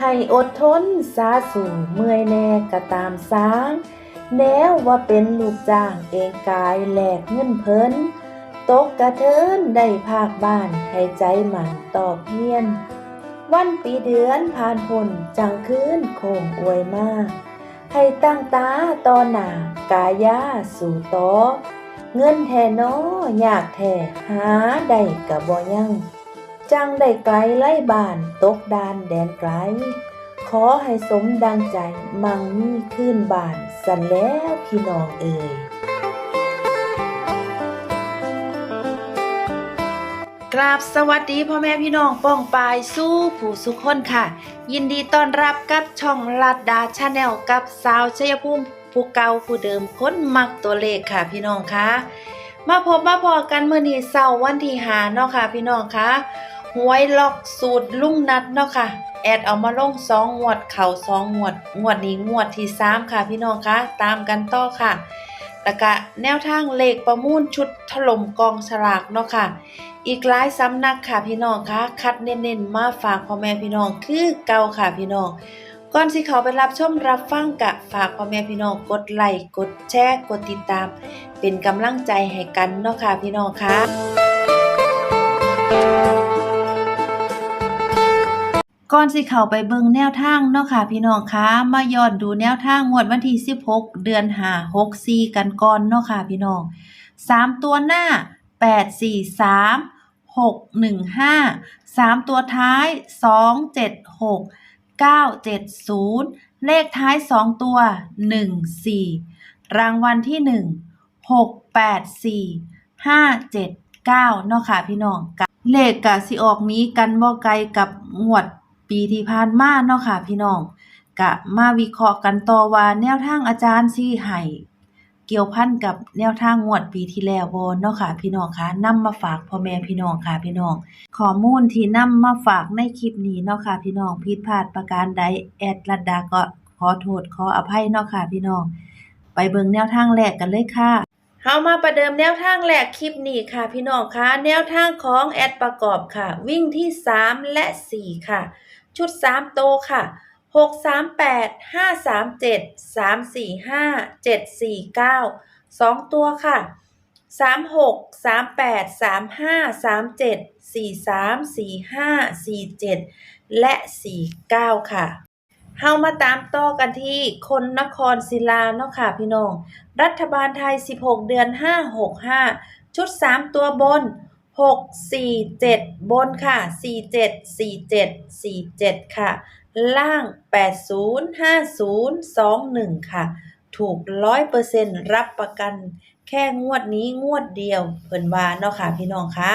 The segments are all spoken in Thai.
ให้อดทนสาสู่เมื่อยแน่ก็ตามสางแนวว่าเป็นลูกจ้างเองกายแหลกเงินเพิ่นตกกระเทินได้ภาคบ้านให้ใจหมันตอบเพียน วันปีเดือนผ่านพ้นจังคืนโคงอวยมาก ให้ตั้งตาต่อหน้ากายาสู่ต่อเงินแท่น้อยากแท่หาได้กะบ่ยัง จังได้ไกลไล่บ้านตกดานแดนไกล ขอให้สมดังใจมั่งมีขึ้นบ้านสันแล้วพี่น้องเอ่ยกราบสวัสดีพ่อแม่พี่น้องป้องปายสู้ผู้สุขคนค่ะ ยินดีต้อนรับกับช่องลัดดาชาแนลกับสาวชัยภูมิผู้เก่าผู้เดิมค้นมักตัวเลขค่ะพี่น้องคะมาพบมาพอกันเมื่อนี้เสาร์วันที่หาเนาะค่ะพี่น้องคะ หวยล็อกสูตรลุงนัดเนาะค่ะ แอดเอามาลงสองงวด เข่าสองงวด งวดนี้งวดที่สามค่ะพี่น้องคะ ตามกันต่อค่ะแล้วก็แนวทางเลขประมูลชุดถล่มกองฉลากเนาะค่ะ อีกหลายสำนักค่ะพี่น้องคะคัดเน้นๆมาฝากพ่อแม่พี่น้องคือเก่าค่ะพี่น้องก่อนสิเขาไปรับชมรับฟังกะฝากพ่อแม่พี่น้องกดไลค์กดแชร์กดติดตาม เป็นกำลังใจให้กันเนาะค่ะพี่น้องคะ ก่อนสิเข้าไปเบิ่งแนวทางเนาะค่ะพี่น้องคะมาย้อนดูแนวทางงวดวันที่ 16 เดือน5 64กันก่อนเนาะค่ะพี่น้องสามตัวหน้าแปดสี่สามหกหนึ่งห้าสามตัวท้ายสองเจ็ดหกเก้าเจ็ดศูนย์เลขท้ายสองตัวหนึ่งสี่รางวัลที่หนึ่งหกแปดสี่ห้าเจ็ดเก้าเนาะค่ะพี่น้องกะเลขกะสิออกนี้กันบ่ไกลกับงวด ปีที่ผ่านมาเนาะค่ะพี่น้องกะมาวิเคราะห์กันต่อว่าแนวทางอาจารย์สิให้เกี่ยวพันกับแนวทางงวดปีที่แล้วบ่เนาะค่ะพี่น้องคะนำมาฝากพ่อแม่พี่น้องค่ะพี่น้องข้อมูลที่นำมาฝากในคลิปนี้เนาะค่ะพี่น้องผิดพลาดประการใดแอดลัดดาก็ขอโทษขออภัยเนาะค่ะพี่น้อง ไปเบิ่งแนวทางแรกกันเลยค่ะเฮามาประเดิมแนวทางแรกคลิปนี้ค่ะพี่น้องคะแนวทางของแอดประกอบค่ะ วิ่งที่ 3 และ 4 ค่ะ ชุด 3 โตค่ะหกสามแปดห้าสามเจ็ดสามสี่ห้าเจ็ดสี่เก้าสองตัวค่ะสามหกสามแปดสามห้าสามเจ็ดสี่สามสี่ห้าสี่เจ็ดและสี่เก้าค่ะเฮามาตามต่อกันที่คนนครศิลาเนาะค่ะพี่น้อง รัฐบาลไทย 16 เดือน 5 6 5 ชุด 3 ตัวบน 6 4 7 บนค่ะ 4 7 4 7 4 7 ค่ะ ล่าง 80 50 21 ค่ะ ถูก 100%รับประกัน แค่งวดนี้งวดเดียว เพิ่นว่าเนาะค่ะพี่น้องคะ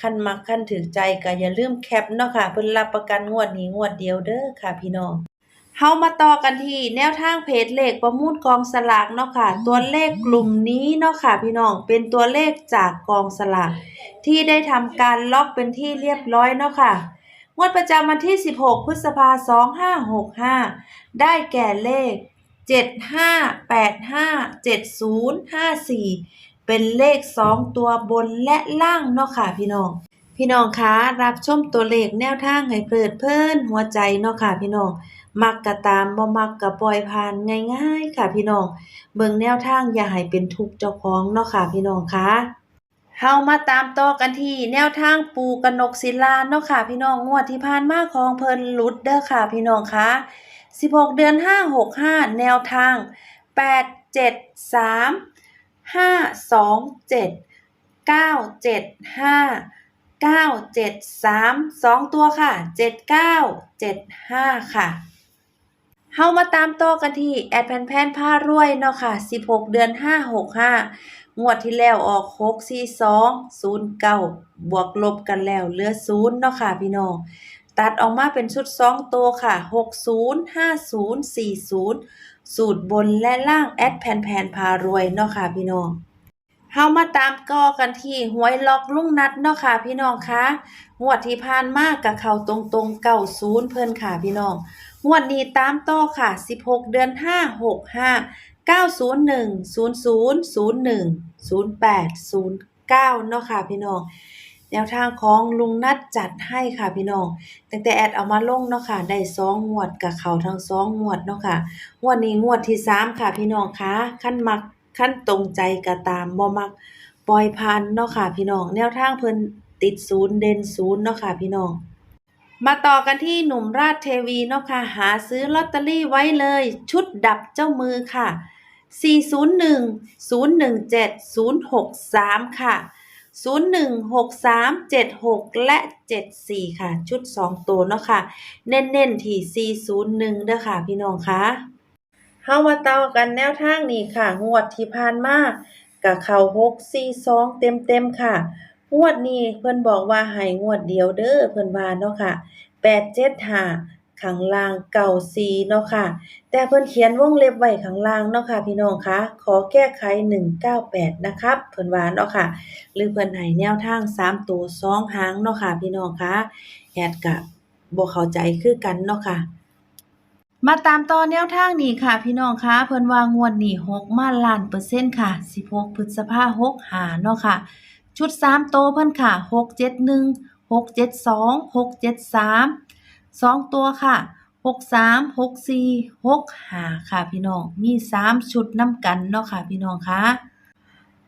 คันมักคันถึกใจก็อย่าลืมแคปเนาะค่ะ เพิ่นรับประกันงวดนี้งวดเดียวเด้อค่ะพี่น้อง เฮามาต่อกันที่แนวทางเพจเลขประมูลกองสลากเนาะค่ะ ตัวเลขกลุ่มนี้เนาะค่ะพี่น้องเป็นตัวเลขจากกองสลากที่ได้ทำการล็อกเป็นที่เรียบร้อยเนาะค่ะงวดประจำวันที่ 16 พฤษภาคม2565 ได้แก่เลข 75857054 เป็นเลข 2 ตัวบนและล่างเนาะค่ะพี่น้องพี่น้องคะรับชมตัวเลขแนวทางให้เพลิดเพลินหัวใจเนาะค่ะพี่น้อง มักกะตามบ่มักกะปล่อยผ่านง่ายๆค่ะพี่น้อง เบิ่งแนวทางอย่าให้เป็นทุกข์เจ้าของเนาะค่ะพี่น้องคะเฮามาตามต่อกันที่แนวทางปูกนกศิลาเนาะค่ะ พี่น้องงวดที่ผ่านมาของเพิ่นลุดเด้อค่ะ พี่น้องคะ16 เดือน 565 แนวทาง 873 527 975 973 2 ตัวค่ะ 7975 ค่ะ เฮามาตามต่อกันที่แอดแพนแพนผ้ารวยเนาะค่ะ 16 เดือน 565 งวดที่แล้วออก 642 09 บวกลบกันแล้วเหลือ0เนาะค่ะพี่น้อง ตัดออกมาเป็นชุด 2 ตัวค่ะ 60 50 40 สูตรบนและล่างแอดแพนแพนพารวยเนาะค่ะพี่น้อง เฮามาตามก่อกันที่หวยล็อกลุงนัดเนาะค่ะ พี่น้องคะงวดที่ผ่านมากกับเขาตรงๆเก้าศูนย์เพิ่นค่ะพี่น้องงวดนี้ตามต่อค่ะ 16 เดือน 5 6 5 901 00 01 08 09เนาะค่ะพี่น้องแนวทางของลุงนัดจัดให้ค่ะพี่น้องตั้งแต่แอดเอามาลงเนาะค่ะได้สองงวดกับเขาทั้งสองงวดเนาะค่ะงวดนี้งวดที่สามค่ะพี่น้องคะขั้นมัก ขั้นตรงใจก็ตามบ่มัก ปล่อยผ่านเนาะค่ะพี่น้อง แนวทางเพิ่นติดศูนย์เด่นศูนย์เนาะค่ะพี่น้อง มาต่อกันที่หนุ่มราชเทวีเนาะค่ะ หาซื้อลอตเตอรี่ไว้เลย ชุดดับเจ้ามือค่ะ 401 017 063 ค่ะ 0163 76 และ 74 ค่ะ ชุด 2 ตัวเนาะค่ะ เน้นๆที่ 401เด้อค่ะ พี่น้องคะ เฮามาต่อกันแนวทางนี้ค่ะ งวดที่ผ่านมากับเขา642เต็มๆค่ะ งวดนี้เพิ่นบอกว่าให้งวดเดียวเด้อเพิ่นว่าเนาะค่ะ875ข้างล่าง94เนาะค่ะ แต่เพิ่นเขียนวงเล็บไว้ข้างล่างเนาะค่ะ พี่น้องคะขอแก้ไข 198 นะครับ เพิ่นว่าเนาะค่ะ หรือเพิ่นให้แนวทาง 3 ตัว2หางเนาะค่ะ พี่น้องคะแอดก็บ่เข้าใจคือกันเนาะค่ะ มาตามต่อแนวทางนี้ค่ะ พี่น้องคะเพิ่นว่างวดนี้6มาล้านเปอร์เซ็นต์ค่ะ 16พฤษภาคม65เนาะค่ะ ชุด3โตวเพิ่นค่ะ671 672 673 2ตัวค่ะ63 64 65ค่ะ พี่น้องมี3ชุดน้ำกันเนาะค่ะ พี่น้องคะ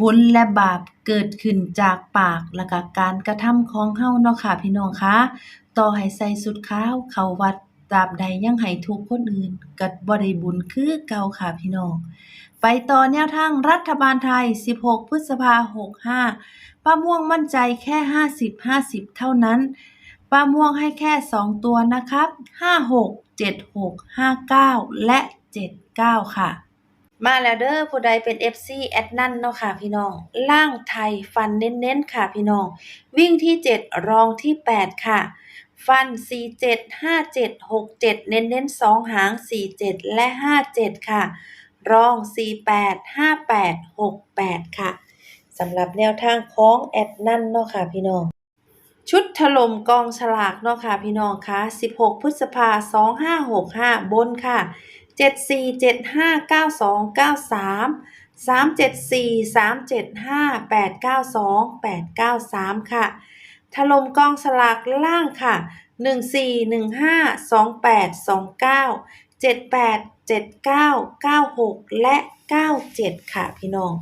บุญและบาปเกิดขึ้นจากปากแล้วก็การกระทำของเฮาเนาะค่ะ พี่น้องคะต่อให้ใส่สุดข้าว เขาวัด ตราบใดยังให้ทุกคนอื่นก็บ่ได้บุญคือเก่าค่ะพี่น้อง ไปต่อแนวทางรัฐบาลไทย 16 พฤษภาคม65 ป้าม่วงมั่นใจแค่ 50-50 เท่านั้น ป้าม่วงให้แค่ 2 ตัวนะครับ 56 76 59 และ 79 ค่ะ มาแล้วเด้อผู้ใดเป็น FC แอดนั่นเนาะค่ะพี่น้อง ล่างไทยฟันเน้นๆค่ะพี่น้อง วิ่งที่ 7 รองที่ 8 ค่ะ ฟัน 47 57 67 เน้นๆ2หาง 47 และ 57 ค่ะ รอง 48 58 68 ค่ะสำหรับแนวทางของแอดนั่นเนาะค่ะพี่น้อง ชุดถล่มกองฉลากเนาะค่ะพี่น้องคะ16 พฤษภาคม2565 บนค่ะ 74 75 92 93 374 375 892 893 ค่ะ ถล่มกองสลากล่างค่ะ 14 15 28 29 78 79 96 และ 97 ค่ะพี่น้อง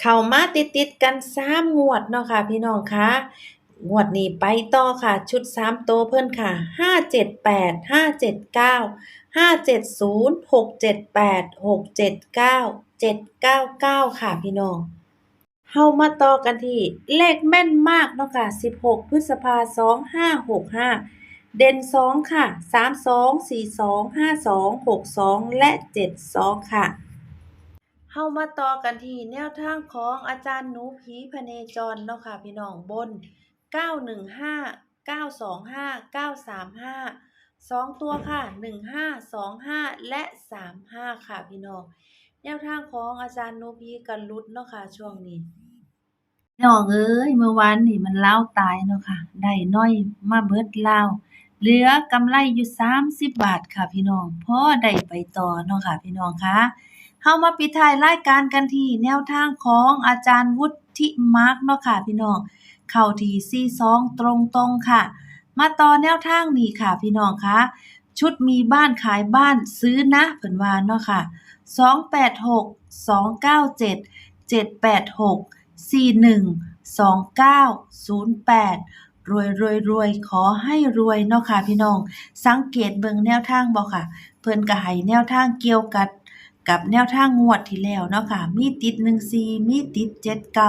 เข้ามาติดๆกัน3งวดเนาะค่ะพี่น้องคะงวดนี้ไปต่อค่ะ ชุด3โตวเพิ่นค่ะ 578 579 570 678 679 799 ค่ะพี่น้อง เฮามาต่อกันที่เลขแม่นมากเนาะค่ะ 16 พฤษภาคม2565เด่น2ค่ะ32 42 52 62และ72ค่ะเฮามาต่อกันที่แนวทางของอาจารย์หนูผีพเนจรเนาะค่ะพี่น้องบน 915 925 935 2 ตัวค่ะ 15 25 และ 35 ค่ะพี่น้อง แนวทางของอาจารย์หนูผีกันลุดเนาะค่ะช่วงนี้ น้องเอ้ย เมื่อวานนี่มันลาวตายเนาะค่ะ ได้น้อยมาเบิดลาว เหลือกำไรอยู่30บบาทค่ะพี่น้อง พอได้ไปต่อเนาะค่ะพี่น้องคะเฮามาปิดท้ายรายการกันที่แนวทางของอาจารย์วุฒิมาร์กเนาะค่ะพี่น้อง เข้าที่42ตรงๆค่ะ มาต่อแนวทางนี้ค่ะพี่น้องคะชุดมีบ้านขายบ้านซื้อนะเพิ่นว่าเนาะค่ะ286 297 786 41 29 08 รวยรวยรวยขอให้รวยเนาะค่ะพี่น้อง สังเกตเบิ่งแนวทางบ่ค่ะ เพิ่นก็ให้แนวทางเกี่ยวกับ กับแนวทางงวดที่แล้วเนาะค่ะ มีติด14มีติด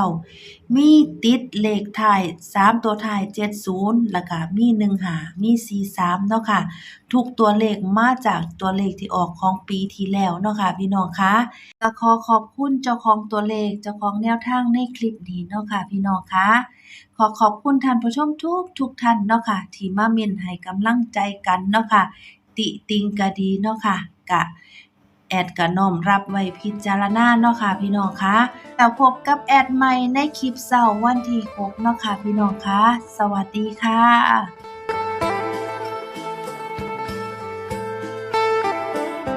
79มีติดเลขท้าย3ตัวท้าย70แล้วก็มี15มี43เนาะค่ะ ทุกตัวเลขมาจากตัวเลขที่ออกของปีที่แล้วเนาะค่ะพี่น้องคะก็ขอขอบคุณเจ้าของตัวเลขเจ้าของแนวทางในคลิปนี้เนาะค่ะพี่น้องคะขอขอบคุณท่านผู้ชมทุกทุกท่านเนาะค่ะ ที่มาเมนให้กำลังใจกันเนาะค่ะ ติติงก็ดีเนาะค่ะกะ แอดกะน้อมรับไว้พิจารณาเนาะค่ะพี่น้องคะแล้วพบกับแอดใหม่ในคลิปเสาร์วันที่6เนาะค่ะพี่น้องคะ สวัสดีค่ะ